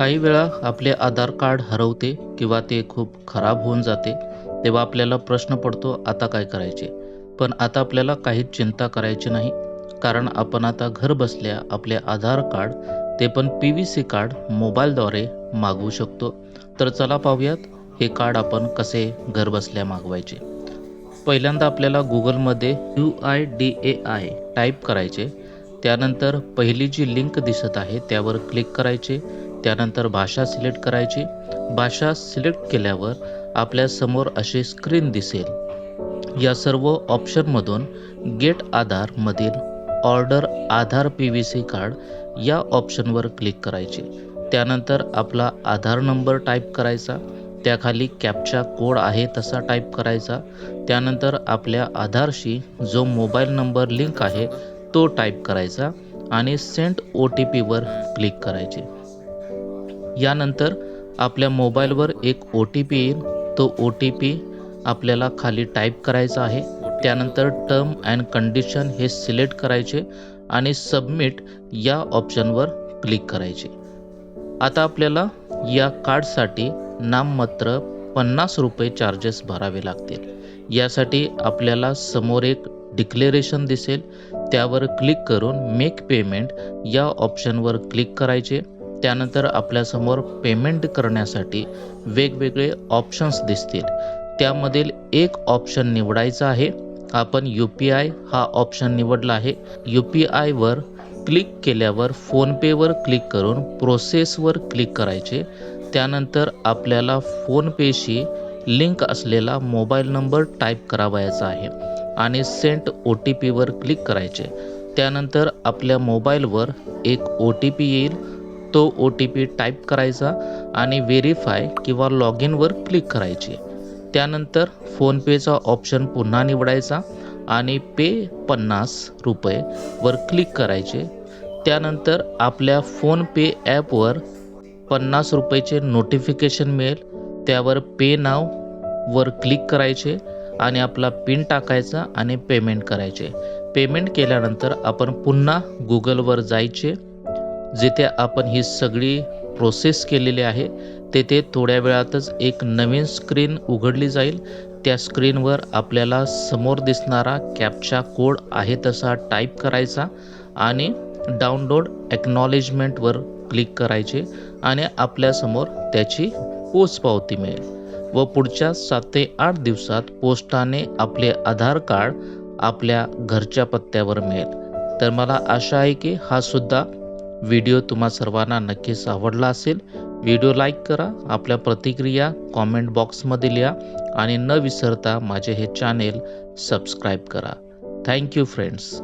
काही वेळा आपले आधार कार्ड हरवते किंवा ते खूप खराब होऊन जाते तेव्हा आपल्याला प्रश्न पडतो आता काय करायचे? पण आता आपल्याला काहीच चिंता करायची नाही कारण आपण आता घर बसल्या आपले आधार कार्ड ते पण पी व्ही सी कार्ड मोबाईलद्वारे मागवू शकतो. तर चला पाहूयात हे कार्ड आपण कसे घर बसल्या मागवायचे? पहिल्यांदा आपल्याला गुगलमध्ये U I D A I type करायचे. त्यानंतर पहिली जी लिंक दिसत आहे त्यावर क्लिक करायचे. त्यानंतर भाषा सिलेक्ट करायची. भाषा सिलेक्ट केल्यावर आपल्यासमोर अशी स्क्रीन दिसेल. या सर्व ऑप्शनमधून get आधारमधील order Aadhaar P V C card या ऑप्शनवर क्लिक करायचे. त्यानंतर आपला आधार नंबर टाईप करायचा. त्याखाली कॅपचा कोड आहे तसा टाईप करायचा. त्यानंतर आपल्या आधारशी जो मोबाईल नंबर लिंक आहे तो टाईप करायचा आणि सेंट ओ टी पीवर क्लिक करायचे. यानंतर आपल्या मोबाईलवर एक ओ टी पी येईल. तो ओ टी पी आपल्याला खाली टाईप करायचा आहे. त्यानंतर टर्म अँड कंडिशन हे सिलेक्ट करायचे आणि सबमिट या ऑप्शनवर क्लिक करायचे. आता आपल्याला या कार्डसाठी नाममात्र पन्नास रुपये चार्जेस भरावे लागतील. यासाठी आपल्याला समोर एक डिक्लेरेशन दिसेल. त्यावर क्लिक करून मेक पेमेंट या ऑप्शनवर क्लिक करायचे. त्यानंतर आपल्यासमोर पेमेंट करण्यासाठी वेगवेगळे ऑप्शन्स दिसतील. त्यामधील एक ऑप्शन निवडायचा आहे. आपण यू पी आय हा ऑप्शन निवडला आहे. यू पी आयवर क्लिक केल्यावर फोनपेवर क्लिक करून प्रोसेसवर क्लिक करायचे. त्यानंतर आपल्याला फोनपेशी लिंक असलेला मोबाईल नंबर टाईप करावयाचा आहे आणि सेंट ओ टी पीवर क्लिक करायचे. त्यानंतर आपल्या मोबाईलवर एक ओ टी पी येईल. तो ओ टी पी टाईप करायचा आणि व्हेरीफाय किंवा लॉग इनवर क्लिक करायचे. त्यानंतर फोनपेचा ऑप्शन पुन्हा निवडायचा आणि पे पन्नास रुपये वर क्लिक करायचे. त्यानंतर आपल्या फोनपे ॲपवर पन्नास रुपयेचे नोटिफिकेशन मिळेल. त्यावर पे नाव वर क्लिक करायचे आणि आपला पिन टाकायचा आणि पेमेंट करायचे. पेमेंट केल्यानंतर आपण पुन्हा गुगलवर जायचे. जिथे आपण ही सगळी प्रोसेस केलेली आहे तेथे थोड्या वेळातच एक नवीन स्क्रीन उघडली जाईल. त्या स्क्रीनवर आपल्याला समोर दिसणारा कॅपचा कोड आहे तसा टाईप करायचा आणि डाउनलोड ॲक्नॉलेजमेंटवर क्लिक करायचे आणि आपल्यासमोर त्याची पोचपावती मिळेल. व पुढच्या सात ते आठ दिवसात पोस्टाने आपले आधार कार्ड आपल्या घरच्या पत्त्यावर मिळेल. तर मला आशा आहे की हा सुद्धा व्हिडिओ तुम्हा सर्वांना नक्कीच आवडला असेल. व्हिडिओ लाईक करा आपल्या प्रतिक्रिया कॉमेंट बॉक्समध्ये लिहा आणि न विसरता माझे हे चॅनेल सबस्क्राईब करा. Thank you friends.